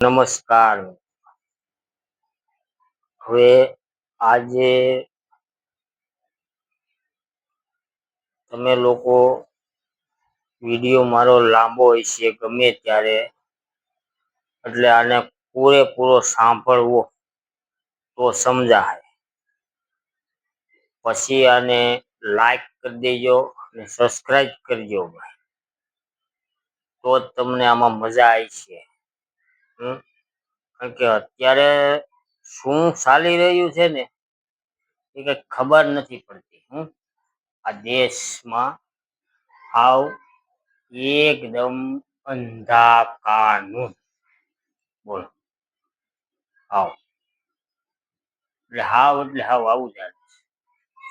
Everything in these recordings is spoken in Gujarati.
નમસ્કાર. હવે આજે તમે લોકો વીડિયો મારો લાંબો હોય છે, ગમે ત્યારે. એટલે આને પૂરેપૂરો સાંભળવો તો સમજાય. પછી આને લાઈક કરી દેજો અને સબસ્ક્રાઇબ કરજો ભાઈ. તો તમને આમાં મજા આવી છે. હમ. કારણ કે અત્યારે શું ચાલી રહ્યું છે ને, એ કઈ ખબર નથી પડતી, હમ. આ દેશમાં હાવ એકદમ અંધા કાનૂન બોલો. આવ એટલે હાવ એટલે હાવ આવું ચાલે છે.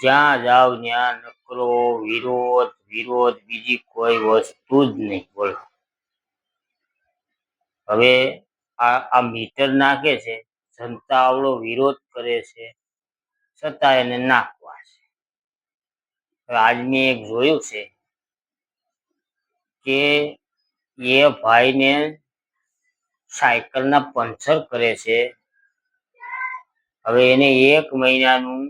જ્યાં જાવ ત્યાં નકરો, વિરોધ વિરોધ બીજી કોઈ વસ્તુ જ નહીં, બોલો. હવે આ આ મીટર નાખે છે, જનતા આવડો વિરોધ કરે છે, છતાં એને નાખવા છે. આજ મેં એક જોયું છે કે એ ભાઈને સાયકલના પંચર કરે છે. હવે એને એક મહિનાનું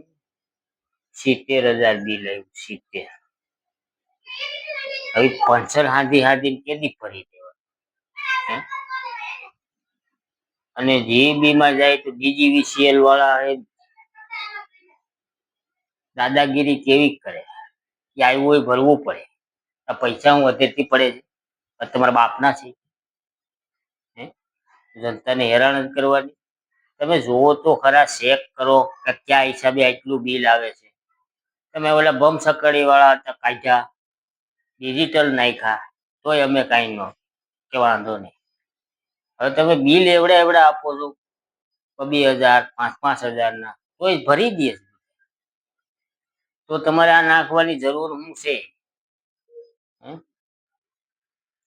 સિત્તેર હજાર બિલ આવ્યું, સિત્તેર. હવે પંચર હાંધી હાંધી કેદી ફરી દેવા? અને જીબી માં જાય તો ડીજીવીસીએલ વાળા દાદાગીરી કેવી કરે? કે આવ્યું હોય ભરવું પડે. આ પૈસા હું અત્યારથી પડે છે. તમારા બાપના છે? જનતાને હેરાન જ કરવાની. તમે જુઓ તો ખરા ચેક કરો કે કયા હિસાબે આટલું બિલ આવે છે. તમે ઓલા બમ સકડી વાળા હતા, કાઢ્યા ડિજિટલ નાખ્યા, તોય અમે કાંઈ ન, કે વાંધો નહીં. હવે તમે બિલ એવડા એવડા આપો છો. બે હજાર, પાંચ પાંચ હજારના. એ ભરી દે તો તમારે આ નાખવાની જરૂર શું છે?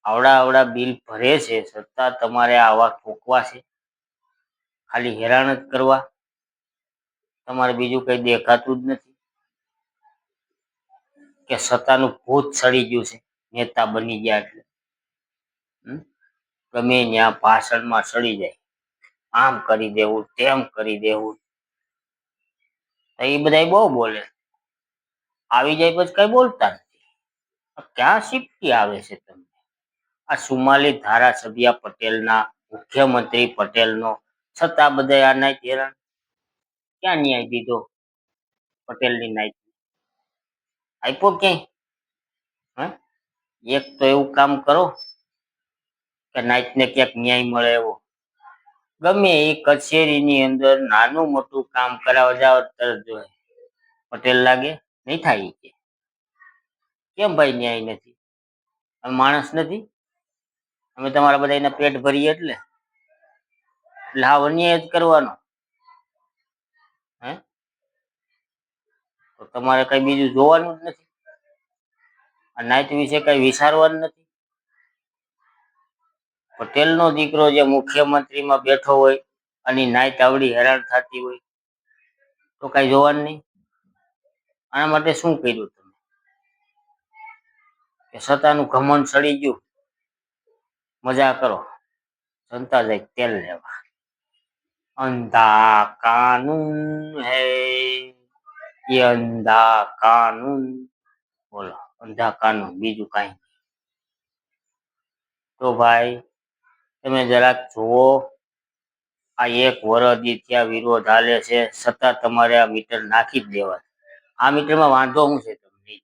આવડા આવડા બિલ ભરે છે. છતાં તમારે આવા ઠોકવા છે. ખાલી હેરાન જ કરવા. તમારે બીજું કઈ દેખાતું જ નથી. કે સત્તાનું ભૂત સડી ગયું છે. નેતા બની ગયા એટલે. હમ? ગમે ત્યાં ભાષણમાં સડી જાય. આમ કરી દેવું, તેમ કરી દેવું. એ બધા બહુ બોલે. આવી જાય પછી કઈ બોલતા નથી. ક્યાં શીખતી આવે છે તમને? આ સુમાલી ધારાસભ્ય પટેલના મુખ્યમંત્રી પટેલનો, છતાં બધા આ નાય હેરાન. ક્યાં ન્યાય દીધો પટેલની નાય આપ્યો ક્યાંય? હે? એક તો એવું કામ કરો. કે નાઈટને ક્યાંક ન્યાય મળે એવો. ગમે એ કચેરીની અંદર નાનું મોટું કામ કરાવવા જાવ તરત જોઈએ પટેલ લાગે, નહીં થાય કે કેમ ભાઈ ન્યાય નથી? અમે માણસ નથી. અમે તમારા બધા એના પેટ ભરીએ એટલે. એટલે હા અન્યાય જ કરવાનો. હે? તો તમારે કઈ બીજું જોવાનું જ નથી. આ નાઈટ વિશે કઈ વિચારવાનું નથી. પટેલનો દીકરો જે મુખ્યમંત્રીમાં બેઠો હોય અને નાય આવડી હેરાન થતી હોય, તો કઈ જોવાનું નહીં. આના માટે શું કર્યું તમે? કે સત્તાનું ઘમંડ સડી ગયું. મજા કરો. જનતા જાય તેલ લેવા. અંધા કાનૂન હૈ. એ અંધા કાનૂન બોલો અંધા કાનૂન બીજું કાંઈ. તો ભાઈ તમે જરાક જુઓ, આ એક વરદી ત્યાં વિરોધ હાલે છે. છતાં તમારે આ મીટર નાખી જ દેવા આ મીટરમાં વાંધો શું છે તમને?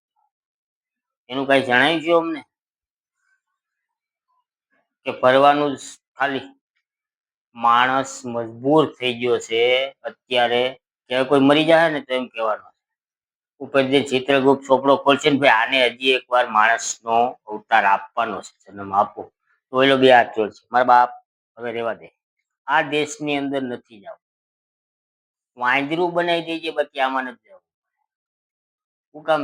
એનું કઈ જણાવ્યું છે અમને? કે ભરવાનું ખાલી માણસ મજબૂર થઈ ગયો છે અત્યારે. કે કોઈ મરી જાય ને તો એમ કહેવાનું. ઉપર જે ચિત્રગુપ્ત ચોપડો ખોલશે ને ભાઈ આને હજી એકવાર માણસનો અવતાર આપવાનો છે. જન્મ આપો. તો બે હાથ જોડશે મારા બાપ હવે રહેવા દે. આ દેશની અંદર નથી જવું. વાંદરું બનાવી દેજે, બાકી આમાં નથી જવું. શું કામ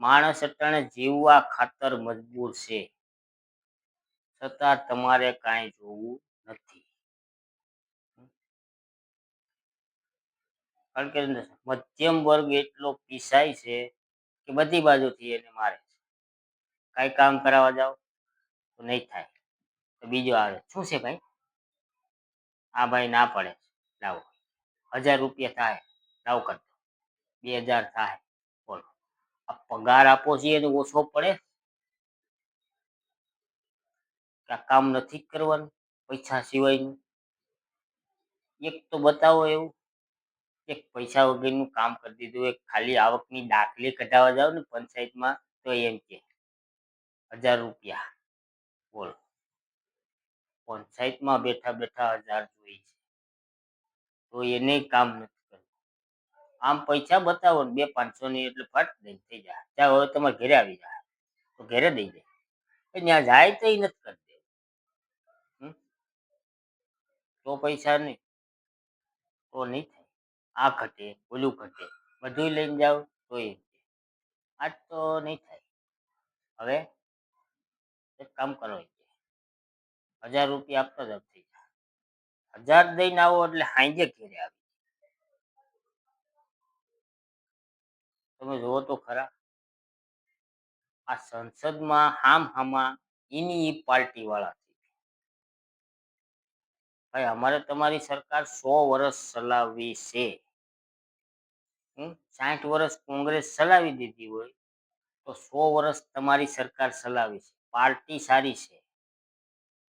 માણસ અટાણે જીવવા ખાતર મજબૂર છે. છતાં તમારે કાંઈ જોવું નથી. કારણ કે મધ્યમ વર્ગ એટલો પીસાય છે કે બધી બાજુથી એને મારે છે. કાંઈ કામ કરાવવા જાઓ. તો નહીં થાય. તો બીજો આવે, શું છે ભાઈ? આ ભાઈ ના પડે. લાવો. હજાર રૂપિયા થાય, લાવ કરતો બે હજાર થાય, બોલો. આ પગાર આપો છીએ તો ઓછો પડે? આ કામ નથી કરવાનું, પૈસા સિવાયનું? એક તો બતાવો એવું. એક પૈસા વગરનું કામ કરી દીધું, એક ખાલી આવકની દાખલી કઢાવવા જાવ ને પંચાયતમાં, તો એમ કે, હજાર રૂપિયા. બોલો. પંચાયતમાં બેઠા બેઠા હજાર જોઈએ છે. તો એને કામ નથી કરવું આમ પૈસા બતાવો ને બે પાંચસો ની એટલે ફટ દઈને થઈ જાય. ત્યાં હવે તમારે ઘરે આવી જાય તો ઘરે દઈ જાય ત્યાં જાય તો એ નથી કરતી. હમ? તો પૈસા નહીં. તો નહીં થાય. આ ઘટે, ઓલું ઘટે. બધું લઈને જાઓ તો એ આજ તો નહીં થાય. હવે એક કામ કરો હજાર રૂપિયા આપતા જ થઈ જાય હજાર દઈને આવો એટલે હાંજે ઘેરે આવે તમે જુઓ તો ખરા. આ સંસદમાં હામ હામા એની ઈ પાર્ટી વાળા છે. ભાઈ, અમારે તમારી સરકાર સો વર્ષ ચલાવવી છે. હમ? સાઠ વર્ષ કોંગ્રેસ ચલાવી દીધી હોય તો સો વર્ષ તમારી સરકાર ચલાવી છે. પાર્ટી સારી છે.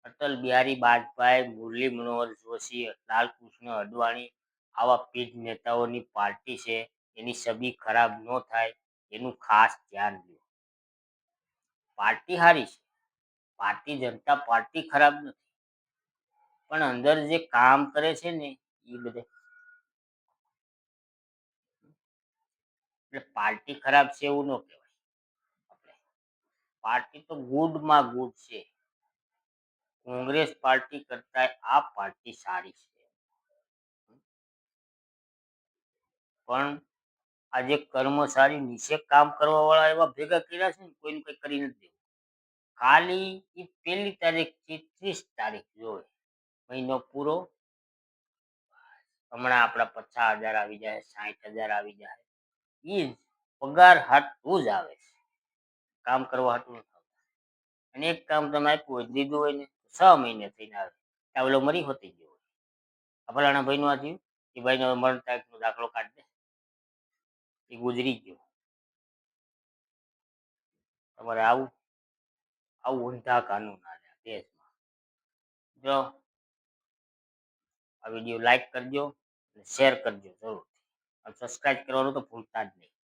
અટલ બિહારી વાજપેયી મુરલી મનોહર જોશી, લાલકૃષ્ણ અડવાણી આવા પીઢ નેતાઓની પાર્ટી છે. એની છબી ખરાબ ન થાય, એનું ખાસ ધ્યાન દો પાર્ટી સારી છે. પાર્ટી જનતા પાર્ટી ખરાબ નથી. પણ અંદર જે કામ કરે છે ને એ બધે એટલે પાર્ટી ખરાબ છે એવું ન કહેવાય. પાર્ટી તો ગુડમાં ગુડ છે. કોંગ્રેસ પાર્ટી કરતા આ પાર્ટી સારી છે. પણ આજે કર્મચારી નીચે કામ કરવા વાળા એવા ભેગા કર્યા છે ને, કોઈને કઈ કરી નથી ખાલી એ પહેલી તારીખથી ત્રીસ તારીખ જોવે. મહિનો પૂરો. હમણાં આપણા પચાસ હજાર આવી જાય સાઠ હજાર આવી જાય. એ પગાર હાટું જ આવે છે. કામ કરવા આવતા અને એક કામ તમે આપ્યું હોય, દીધું હોય ને છ મહિને થઈને આવે. આ મરી હોતી ગયો હોય. આ ફલાણા ભાઈનું આ થયું. એ ભાઈનો મરણ તારીખનો દાખલો કાઢ દે. એ ગુજરી ગયો. તમારે આવું આવું ઊંધા કાનૂન આ દેશમાં. જો, આ વીડિયો લાઈક કરજો અને શેર કરજો જરૂર અને સબસ્ક્રાઇબ કરવાનું તો ભૂલતા જ નહીં.